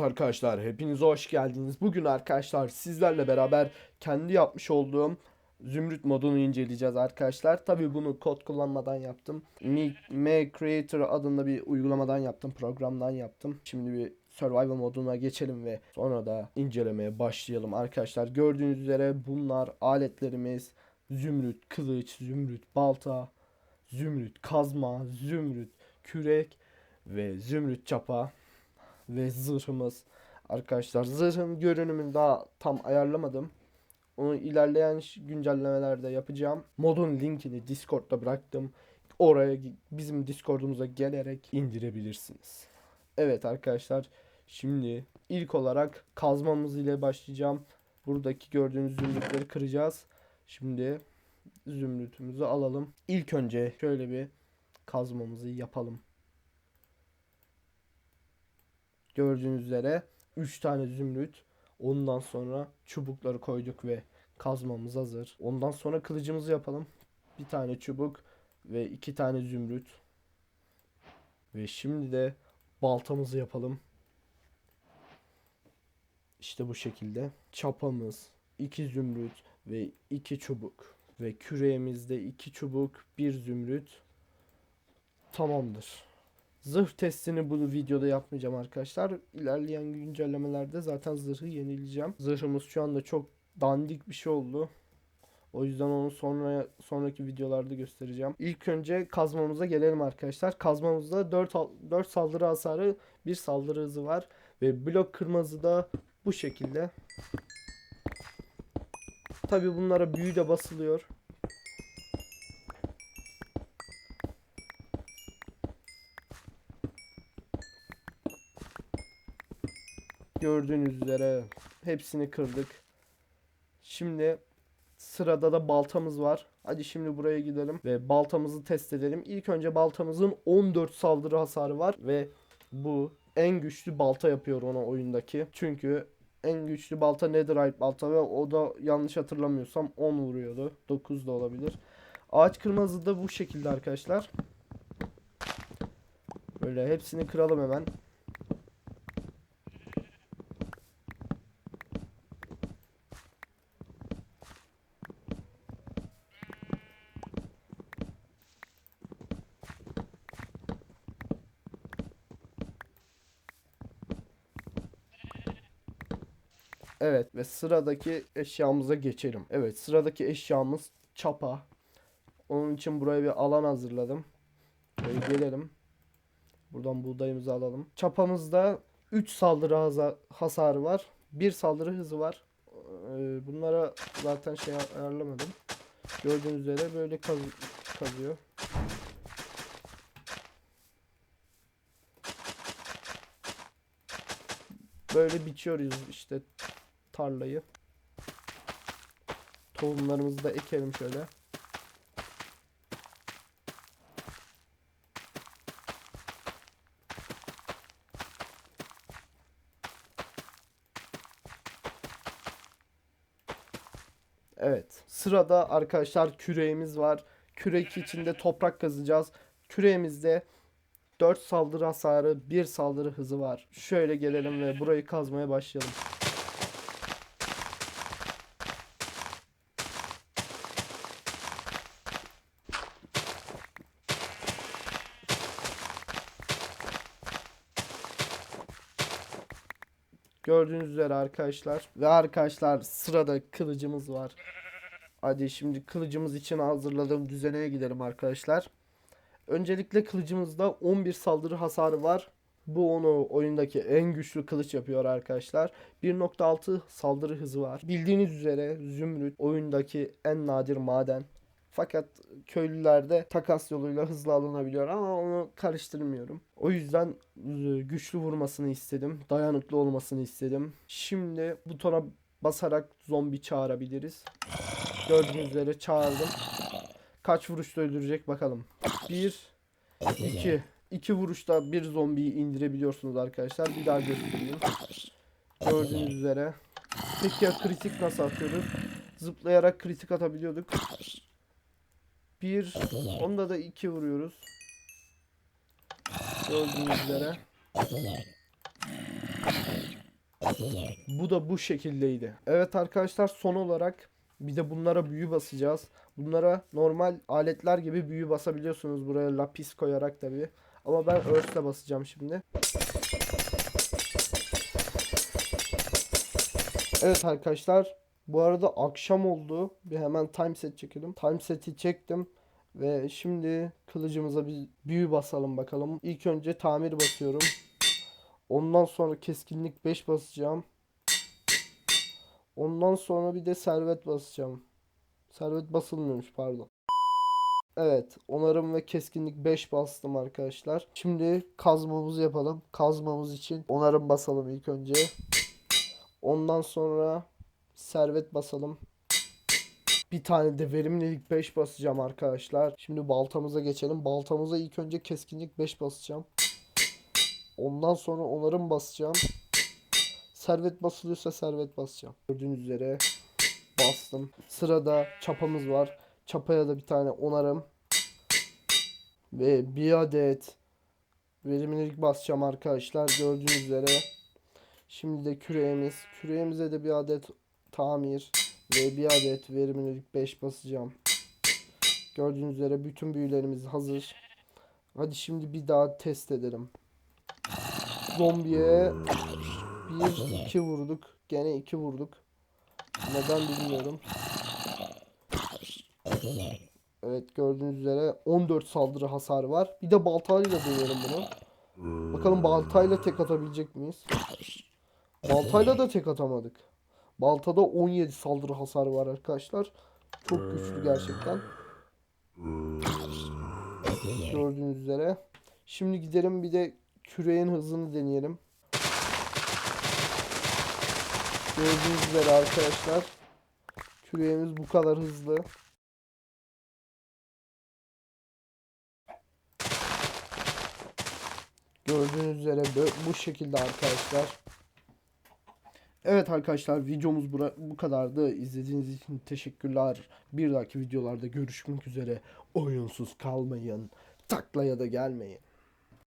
Evet arkadaşlar hepiniz hoş geldiniz. Bugün arkadaşlar sizlerle beraber kendi yapmış olduğum Zümrüt modunu inceleyeceğiz arkadaşlar. Tabi bunu kod kullanmadan yaptım. Mi- M Creator adında bir uygulamadan yaptım, programdan yaptım. Şimdi bir Survival moduna geçelim ve sonra da incelemeye başlayalım arkadaşlar. Gördüğünüz üzere bunlar aletlerimiz. Zümrüt kılıç, zümrüt balta, zümrüt kazma, zümrüt kürek ve zümrüt çapa ve zırhımız. Arkadaşlar zırhın görünümünü daha tam ayarlamadım. Onu ilerleyen güncellemelerde yapacağım. Modun linkini Discord'da bıraktım. Oraya bizim Discord'umuza gelerek indirebilirsiniz. Evet arkadaşlar şimdi ilk olarak kazmamız ile başlayacağım. Buradaki gördüğünüz zümrütleri kıracağız. Şimdi zümrütümüzü alalım. İlk önce şöyle bir kazmamızı yapalım. Gördüğünüz üzere 3 tane zümrüt. Ondan sonra çubukları koyduk ve kazmamız hazır. Ondan sonra kılıcımızı yapalım. Bir tane çubuk ve iki tane zümrüt. Ve şimdi de baltamızı yapalım. İşte bu şekilde. Çapamız, iki zümrüt ve iki çubuk. Ve küreğimizde iki çubuk, bir zümrüt. Tamamdır. Zırh testini bu videoda yapmayacağım arkadaşlar. İlerleyen güncellemelerde zaten zırhı yenileyeceğim. Zırhımız şu anda çok dandik bir şey oldu. O yüzden onu sonra sonraki videolarda göstereceğim. İlk önce kazmamıza gelelim arkadaşlar. Kazmamızda 4 4 saldırı hasarı, 1 saldırı hızı var ve blok kırmızı da bu şekilde. Tabi bunlara büyü de basılıyor. Gördüğünüz üzere hepsini kırdık. Şimdi sırada da baltamız var. Hadi şimdi buraya gidelim ve baltamızı test edelim. İlk önce baltamızın 14 saldırı hasarı var ve bu en güçlü balta yapıyor ona oyundaki. Çünkü en güçlü balta Netherite balta ve o da yanlış hatırlamıyorsam 10 vuruyordu. 9 da olabilir. Ağaç kırmızı da bu şekilde arkadaşlar. Böyle hepsini kıralım hemen. Evet ve sıradaki eşyamıza geçelim. Evet sıradaki eşyamız çapa. Onun için buraya bir alan hazırladım. Böyle gelelim. Buradan buğdayımızı alalım. Çapamızda 3 saldırı hasarı var. 1 saldırı hızı var. Ee, bunlara zaten şey ayarlamadım. Gördüğünüz üzere böyle kaz kazıyor. Böyle biçiyoruz işte tarlayı. Tohumlarımızı da ekelim şöyle. Evet. Sırada arkadaşlar küreğimiz var. Kürek içinde toprak kazacağız. Küreğimizde 4 saldırı hasarı, 1 saldırı hızı var. Şöyle gelelim ve burayı kazmaya başlayalım. Gördüğünüz üzere arkadaşlar ve arkadaşlar sırada kılıcımız var. Hadi şimdi kılıcımız için hazırladığım düzeneye gidelim arkadaşlar. Öncelikle kılıcımızda 11 saldırı hasarı var. Bu onu oyundaki en güçlü kılıç yapıyor arkadaşlar. 1.6 saldırı hızı var. Bildiğiniz üzere zümrüt oyundaki en nadir maden. Fakat köylülerde takas yoluyla hızlı alınabiliyor ama onu karıştırmıyorum. O yüzden e, güçlü vurmasını istedim. Dayanıklı olmasını istedim. Şimdi butona basarak zombi çağırabiliriz. Gördüğünüz üzere çağırdım. Kaç vuruşta öldürecek bakalım. 1 2 2 vuruşta bir zombiyi indirebiliyorsunuz arkadaşlar. Bir daha göstereyim. Gördüğünüz üzere. Peki ya kritik nasıl atıyoruz? Zıplayarak kritik atabiliyorduk. Bir, onda da iki vuruyoruz. Gördüğünüz üzere. Bu da bu şekildeydi. Evet arkadaşlar son olarak bir de bunlara büyü basacağız. Bunlara normal aletler gibi büyü basabiliyorsunuz buraya lapis koyarak tabi. Ama ben Earth'le basacağım şimdi. Evet arkadaşlar bu arada akşam oldu. Bir hemen time set çekelim. Time seti çektim. Ve şimdi kılıcımıza bir büyü basalım bakalım. İlk önce tamir basıyorum. Ondan sonra keskinlik 5 basacağım. Ondan sonra bir de servet basacağım. Servet basılmıyormuş pardon. Evet onarım ve keskinlik 5 bastım arkadaşlar. Şimdi kazmamızı yapalım. Kazmamız için onarım basalım ilk önce. Ondan sonra servet basalım. Bir tane de verimlilik 5 basacağım arkadaşlar. Şimdi baltamıza geçelim. Baltamıza ilk önce keskinlik 5 basacağım. Ondan sonra onarım basacağım. Servet basılıyorsa servet basacağım. Gördüğünüz üzere bastım. Sırada çapamız var. Çapaya da bir tane onarım. Ve bir adet verimlilik basacağım arkadaşlar. Gördüğünüz üzere. Şimdi de küreğimiz. Küreğimize de bir adet tamir. Ve bir adet verimlilik 5 basacağım. Gördüğünüz üzere bütün büyülerimiz hazır. Hadi şimdi bir daha test edelim. Zombiye 1 2 vurduk. Gene 2 vurduk. Neden bilmiyorum. Evet gördüğünüz üzere 14 saldırı hasar var. Bir de baltayla deneyelim bunu. Bakalım baltayla tek atabilecek miyiz? Baltayla da tek atamadık. Baltada 17 saldırı hasar var arkadaşlar. Çok güçlü gerçekten. Gördüğünüz üzere. Şimdi gidelim bir de küreğin hızını deneyelim. Gördüğünüz üzere arkadaşlar. Küreğimiz bu kadar hızlı. Gördüğünüz üzere bu şekilde arkadaşlar. Evet arkadaşlar videomuz bu kadardı. İzlediğiniz için teşekkürler. Bir dahaki videolarda görüşmek üzere. Oyunsuz kalmayın. Taklaya da gelmeyin.